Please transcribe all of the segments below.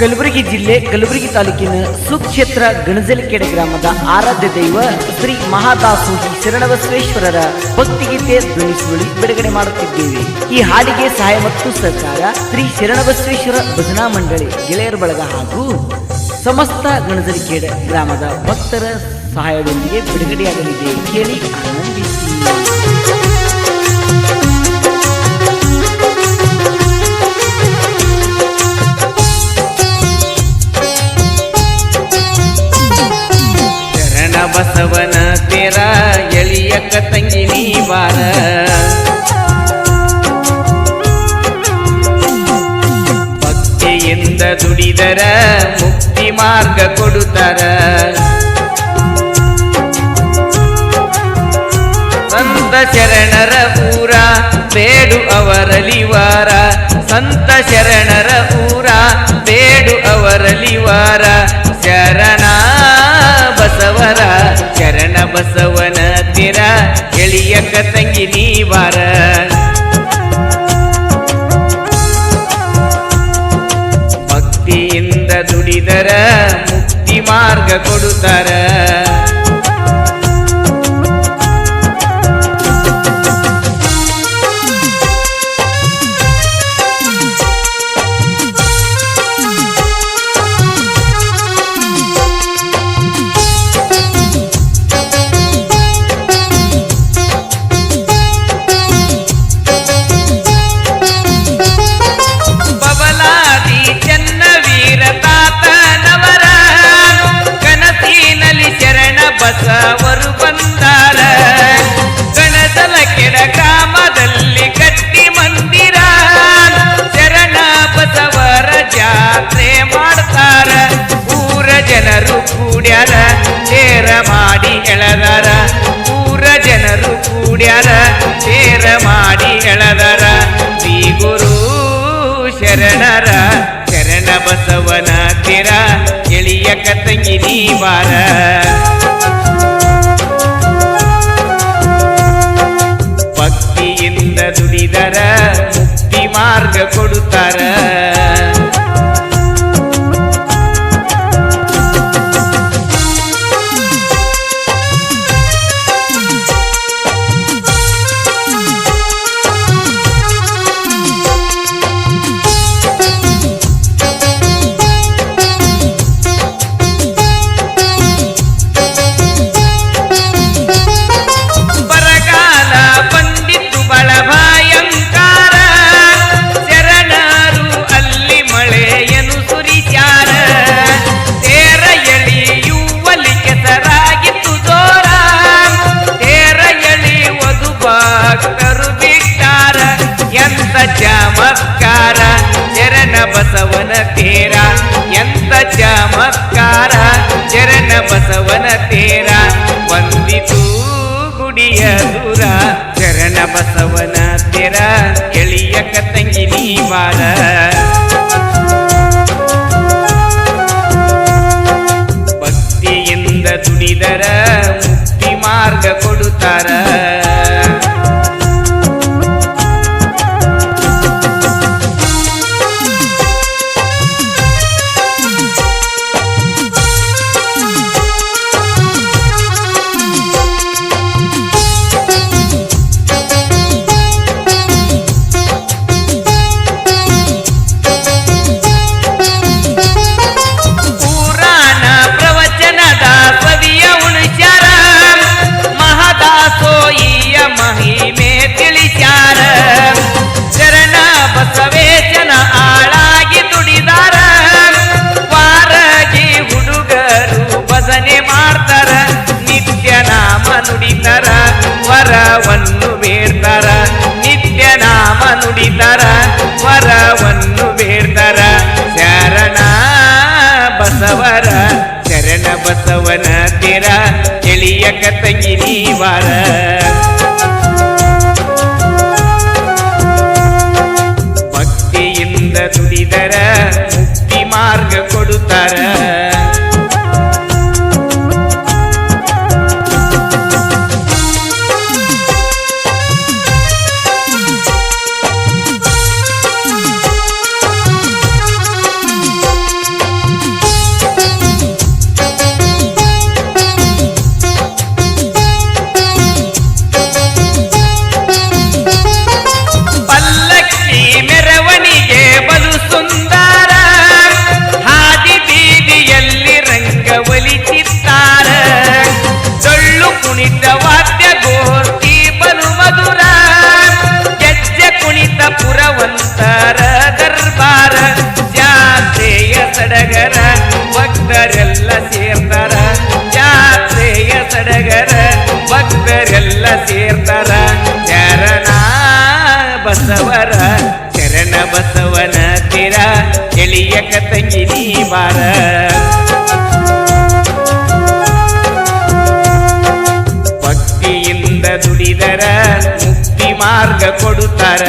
ಕಲಬುರಗಿ ಜಿಲ್ಲೆ ಕಲಬುರಗಿ ತಾಲೂಕಿನ ಸುಕ್ಷೇತ್ರ ಗಣಜಲಿಕೆಡೆ ಗ್ರಾಮದ ಆರಾಧ್ಯ ದೈವ ಶ್ರೀ ಮಹಾದಾಸೋಹಿ ಶರಣಬಸವೇಶ್ವರರ ಭಕ್ತಿಗೀತೆ ಧ್ವನಿಸುವಳಿ ಬಿಡುಗಡೆ ಮಾಡುತ್ತಿದ್ದೇವೆ. ಈ ಹಾಡಿಗೆ ಸಹಾಯ ಮತ್ತು ಸರ್ಕಾರ ಶ್ರೀ ಶರಣಬಸವೇಶ್ವರ ಭಜನಾ ಮಂಡಳಿ ಗೆಳೆಯರ ಬಳಗ ಹಾಗೂ ಸಮಸ್ತ ಗಣಜಲಿಕೆಡೆ ಗ್ರಾಮದ ಭಕ್ತರ ಸಹಾಯದೊಂದಿಗೆ ಬಿಡುಗಡೆಯಾಗಲಿದೆ. ಕೇಳಿ ಆನಂದಿಸಿ. ಬಸವನ ತೆರ ಎಳಿಯಕ್ಕ ತಂಗಿ ನೀ ಬಾರ. ಭಕ್ತಿಯಿಂದ ದುಡಿದರ ಮುಕ್ತಿ ಮಾರ್ಗ ಕೊಡುತ್ತಾರ. ಸಂತ ಶರಣರ ಊರ ಬೇಡು ಅವರಲಿವಾರ ಸಂತ ಶರಣರ ಊರ ಬೇಡು ಅವರಲಿವಾರ ಶರಣ ಬಸವನ ತಿರ ಎಳಿಯ ತಂಗಿ ಕೂಡ್ಯಾರ ತೇರ ಮಾಡಿ ಎಳದರ ಶ್ರೀ ಗುರು ಶರಣರ ಶರಣ ಬಸವನ ತಿರ. ಎಳಿಯ ಕತಂಗಿರಿ ಬಾರ ಭಕ್ತಿಯಿಂದ ದುಡಿದರ ಮುಕ್ತಿ ಮಾರ್ಗ ಕೊಡುತ್ತಾರ. ಗುಡಿಯ ದೂರ ಶರಣ ಬಸವನ ತೆರ ಎಳಿಯ ಕತಂಗಿ ನೀವಾರ ಭಕ್ತಿಯಿಂದ ದುಡಿದರ ಮುಕ್ತಿ ಮಾರ್ಗ ಕೊಡುತ್ತಾರ. ಬಸವನ ತಿರ ಎಳಿಯ ಕತಂಗಿ ನೀವಾರ ಬಸವರ ಚರಣ ಬಸವನ ತೀರ ಎಳಿಯ ಕತಂಗಿ ನೀ ಬಾರ ಭಕ್ತಿಯಿಂದ ದುಡಿದರ ಮುಕ್ತಿ ಮಾರ್ಗ ಕೊಡುತ್ತಾರ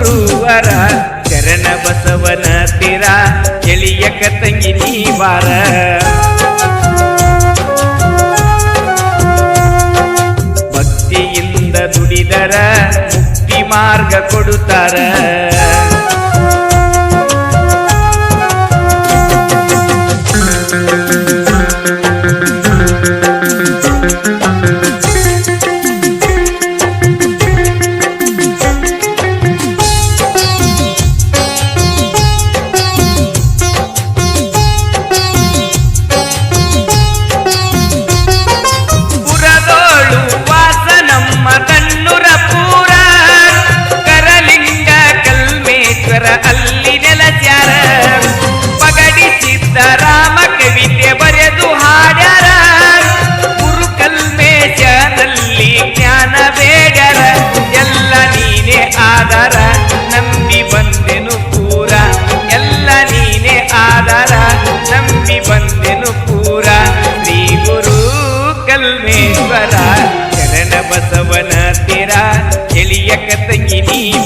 ಗುರುವರ ಚರಣ ಬಸವನ ತೀರ ಎಳಿಯ ಕತಂಗಿ ನೀ ಬಾರ ಭಕ್ತಿಯಿಂದ ದುಡಿದರ ಮುಕ್ತಿ ಮಾರ್ಗ ಕೊಡುತ್ತಾರ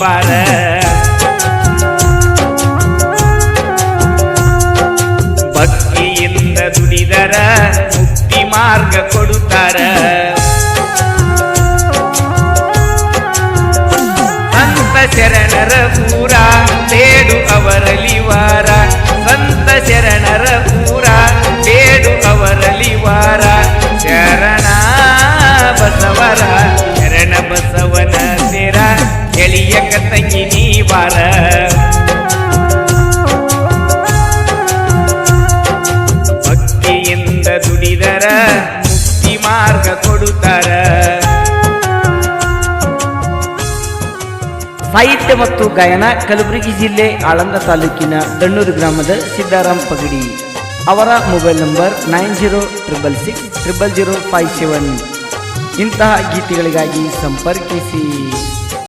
ಕತಂಗಿ ನೀ ಬಾರ ಭಕ್ತಿಯಿಂದ ದುಡಿದರ ಮುಕ್ತಿ ಮಾರ್ಗ ಕೊಡುತ್ತಾರ ಸಂತ ಶರಣರ ಪೂರ ಬೇಡು ಅವರಲಿ ವಾರ ಸಂತ ಶರಣರ ಪೂರ ಬೇಡು ಅವರಲಿ ವಾರ ಶರಣ ಬಸವರ ಶರಣ ಬಸವನ ತೆರ ಎಳಿಯ ಕತಂಗಿ ನೀ ಬಾರ ಭಕ್ತಿಯಿಂದ ದುಡಿದರ ಮುಕ್ತಿ ಮಾರ್ಗ ಸಾಹಿತ್ಯ ಮತ್ತು ಗಾಯನ ಕಲಬುರಗಿ ಜಿಲ್ಲೆ ಆಳಂದ ತಾಲೂಕಿನ ದಣ್ಣೂರು ಗ್ರಾಮದ ಸಿದ್ದಾರಾಮ್ ಪಗಡಿ. ಅವರ mobile number nine zero triple six triple zero five seven. ಇಂತಹ ಗೀತೆಗಳಿಗಾಗಿ ಸಂಪರ್ಕಿಸಿ.